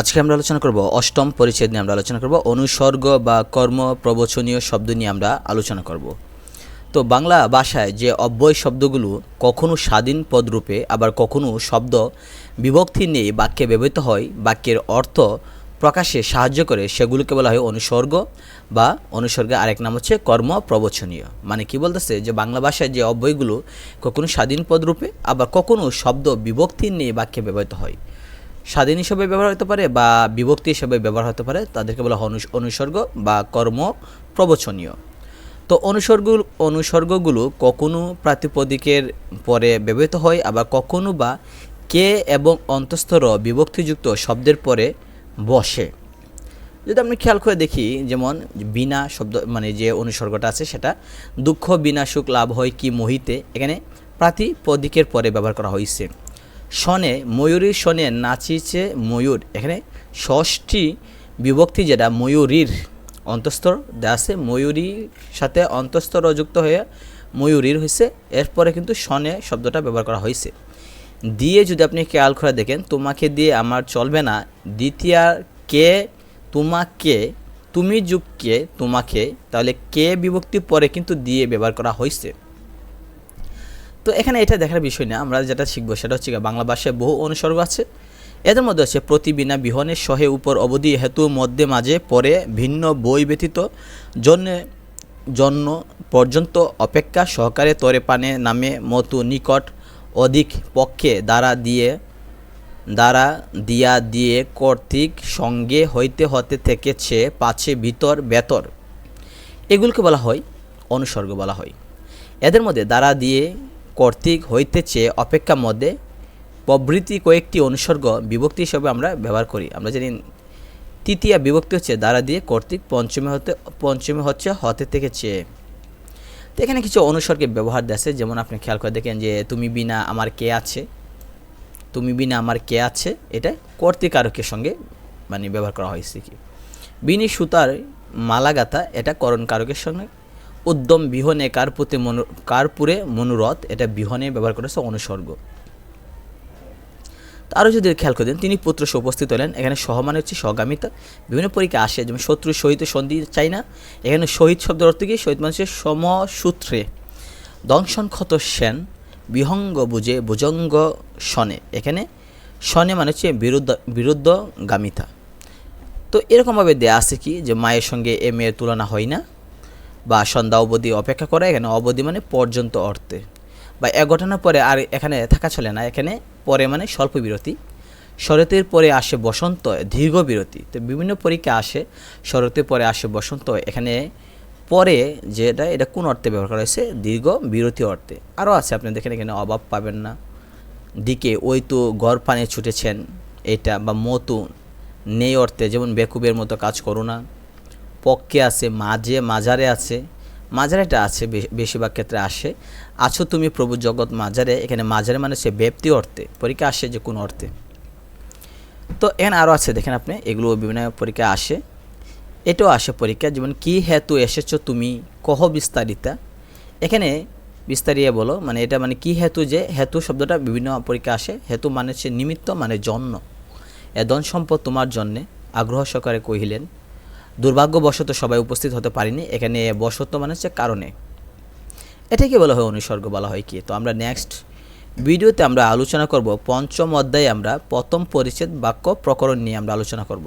আজকে আমরা আলোচনা করব অষ্টম পরিচ্ছেদ নিয়ে আমরা আলোচনা করব, অনুসর্গ বা কর্ম প্রবচনীয় শব্দ নিয়ে আমরা আলোচনা করব। তো বাংলা ভাষায় যে অব্যয় শব্দগুলো কখনো স্বাধীন পদরূপে, আবার কখনো শব্দ বিভক্তি নিয়ে বাক্যে ব্যবহৃত হয়, বাক্যের অর্থ প্রকাশে সাহায্য করে, সেগুলোকে বলা হয় অনুসর্গ বা অনুসর্গের আরেক নাম হচ্ছে কর্ম প্রবচনীয়। মানে কি বলতেছে? যে বাংলা ভাষায় যে অব্যয়গুলো কখনো স্বাধীন পদরূপে, আবার কখনো শব্দ বিভক্তি নিয়ে বাক্যে ব্যবহৃত হয়। স্বাধীন হিসেবে ব্যবহার হতে পারে বা বিভক্তি হিসেবে ব্যবহার হতে পারে, তাদেরকে বলা হয় অনুসর্গ বা কর্ম প্রবচনীয়। তো অনুসর্গ, অনুসর্গগুলো কখনো প্রাতিপদিকের পরে ব্যবহৃত হয়, আবার কখনো বা কে এবং অন্তঃস্থর বিভক্তিযুক্ত শব্দের পরে বসে। যদি আমরা খেয়াল করে দেখি, যেমন বিনা শব্দ মানে যে অনুসর্গটা আছে সেটা, দুঃখ বিনা সুখ লাভ হয় কি মোহিতে, এখানে প্রাতিপদিকের পরে ব্যবহার করা হয়েছে। শনে, ময়ূরীর শনে নাচিছে ময়ূর। এখানে ষষ্ঠী বিভক্তি যেটা, ময়ূরীর অন্তঃস্তর দেওয়া আছে, ময়ূরীর সাথে অন্তঃস্তর যুক্ত হয়ে ময়ূরীর হয়েছে এরপরে কিন্তু শনে শব্দটা ব্যবহার করা হয়েছে দিয়ে যদি আপনি খেয়াল করে দেখেন, তোমাকে দিয়ে আমার চলবে না। দ্বিতীয়, কে, তোমাকে, তুমি যুগ কে, তোমাকে, তাহলে কে বিভক্তি পরে কিন্তু দিয়ে ব্যবহার করা হয়েছে তো এখানে এটা দেখার বিষয় না, আমরা যেটা শিখব সেটা হচ্ছে বাংলা ভাষায় বহু অনুসর্গ আছে। এদের মধ্যে আছে প্রতিবিনা বিহনে সহে উপর অবধি হেতু মধ্যে মাঝে পরে ভিন্ন বই ব্যতীত জন্য জন্য পর্যন্ত অপেক্ষা সহকারে তরে পানে নামে মতু নিকট অধিক পক্ষে দ্বারা দিয়ে, দ্বারা দিয়া দিয়ে কর্তৃক সঙ্গে হইতে হতে থেকেছে পাছে ভিতর বেতর। এগুলোকে বলা হয় অনুসর্গ বলা হয়। এদের মধ্যে দ্বারা দিয়ে কর্তৃক হইতেছে অপেক্ষা মধ্যে প্রবৃত্তি কয়েকটি অনুসর্গ বিভক্তি হিসেবে আমরা ব্যবহার করি। আমরা জানি তৃতীয় বিভক্তি হচ্ছে দ্বারা দিয়ে কর্তৃক পঞ্চমী হতে, পঞ্চমী হচ্ছে হতে থেকে চেয়ে তো এখানে কিছু অনুসর্গের ব্যবহার আছে। যেমন আপনি খেয়াল করে দেখেন যে তুমি বিনা আমার কে আছে, তুমি বিনা আমার কে আছে, এটা কর্তৃক কর্তৃকারকের সঙ্গে মানে ব্যবহার করা হয়েছে কি? বিনি সুতার মালাগাথা এটা করণ কারকের সঙ্গে উদ্যম বিহনে কারপুতে মনু কারপুরে মনোরথ, এটা বিহনে ব্যবহার করেছে অনুসর্গ। আরও যদি খেয়াল করে দেন, তিনি পুত্র উপস্থিত হলেন, এখানে সহ মানে হচ্ছে সহগামিতা। বিভিন্ন পরীক্ষা আসে, যেমন শত্রু সহিত সন্ধি চাই না, এখানে শহীদ শব্দের অর্থ কি? শহীদ মানুষের সমসূত্রে। দংশন ক্ষত সেন, বিহঙ্গ বুঝে, ভুজঙ্গ শনে। এখানে শনে মানে হচ্ছে বিরুদ্ধ, বিরুদ্ধগামিতা। তো এরকমভাবে দেয়া আছে কি? যে মায়ের সঙ্গে এ মেয়ের তুলনা হয় না। বা সন্ধ্যা অবধি অপেক্ষা করা এখানে অবধি মানে পর্যন্ত অর্থে। বা এক ঘটনার পরে আর এখানে থাকা চলে না, এখানে পরে মানে স্বল্প বিরতি। শরতের পরে আসে বসন্ত, দীর্ঘ বিরতি। তো বিভিন্ন পরীক্ষা আসে, শরতের পরে আসে বসন্ত। এখানে পরে যেটা, এটা কোন অর্থে ব্যবহার করা হয়েছে? দীর্ঘ বিরতি অর্থে। আরও আছে, আপনি দেখেন এখানে অভাব পাবেন না। দিকে ওই তো গড় পানে ছুটেছেন, এটা বা মতু নেই অর্থে, যেমন বেকুবের মতো কাজ করো না। পক্ষে আছে, মাঝে, মাঝারে আছে মাঝারেটা আছে বেশিরভাগ ক্ষেত্রে আসে। আছো তুমি প্রভু জগৎ মাঝারে, এখানে মাঝারে মানে সে ব্যক্তি অর্থে, পরীক্ষা আসে যে কোন অর্থে। তো এখানে আরও আছে, দেখেন আপনি, এগুলো বিভিন্ন পরীক্ষা আসে, এটাও আসে পরীক্ষা, যেমন কি হেতু এসেছ তুমি, কহ বিস্তারিতা। এখানে বিস্তারিয়ে বলো মানে এটা মানে কি হেতু যে, হেতু শব্দটা বিভিন্ন পরীক্ষা আসে, হেতু মানে হচ্ছে নিমিত্ত মানে জন্য। এ ধন সম্পদ তোমার জন্যে, আগ্রহ সহকারে কহিলেন। দুর্ভাগ্যবশত সবাই উপস্থিত হতে পারিনি। এখানে বশত মানে হচ্ছে কারণে। এটাকে বলা হয় অনুসর্গ বলা হয় কি? তো আমরা নেক্সট ভিডিওতে আমরা আলোচনা করব। পঞ্চম অধ্যায়ে আমরা প্রথম পরিচ্ছেদ বাক্য প্রকরণ নিয়ে আমরা আলোচনা করব।